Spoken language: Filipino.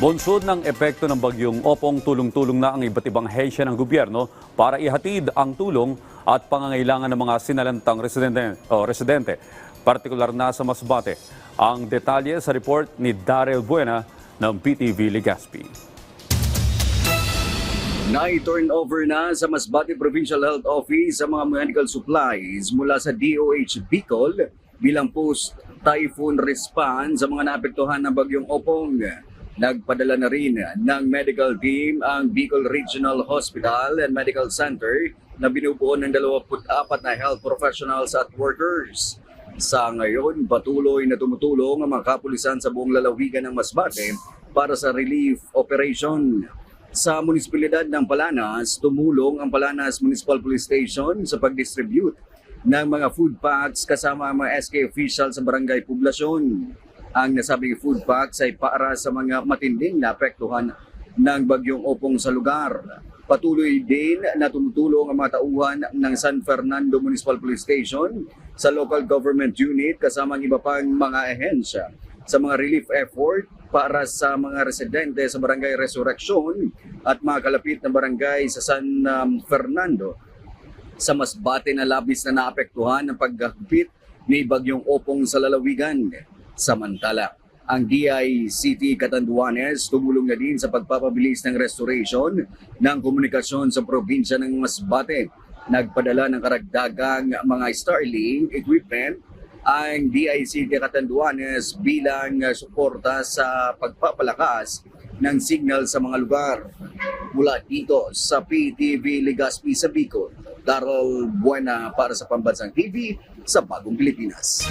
Bonsod ng epekto ng bagyong Opong, tulong-tulong na ang iba't ibang hensya ng gobyerno para ihatid ang tulong at pangangailangan ng mga sinalantang residente, o residente, partikular na sa Masbate. Ang detalye sa report ni Daryl Buena ng PTV Legaspi. Na-turnover na sa Masbate Provincial Health Office ang mga medical supplies mula sa DOH Bicol bilang post-typhoon response sa mga naapektuhan ng bagyong Opong. Nagpadala na rin ng medical team ang Bicol Regional Hospital and Medical Center na binubuo ng 24 na health professionals at workers. Sa ngayon, patuloy na tumutulong ang mga kapulisan sa buong lalawigan ng Masbate para sa relief operation. Sa munisipalidad ng Palanas, tumulong ang Palanas Municipal Police Station sa pag-distribute ng mga food packs kasama ang mga SK officials sa barangay poblasyon. Ang nasabing food packs ay para sa mga matinding naapektuhan ng bagyong opong sa lugar. Patuloy din na tumutulong ang mga tauhan ng San Fernando Municipal Police Station sa local government unit kasama ang iba pang mga ehensya sa mga relief effort para sa mga residente sa Barangay Resurrection at mga kalapit na barangay sa San um, Fernando sa Masbate na labis na naapektuhan ng paggagpit ni Bagyong Opong sa lalawigan. Samantala, ang DICT Catanduanes tumulong na din sa pagpapabilis ng restoration ng komunikasyon sa probinsya ng Masbate. Nagpadala ng karagdagang mga Starlink equipment ang DICT Catanduanes bilang suporta sa pagpapalakas ng signal sa mga lugar. Mula dito sa PTV Legaspi sa Bicol, Darrell Buena para sa Pambansang TV sa Bagong Pilipinas.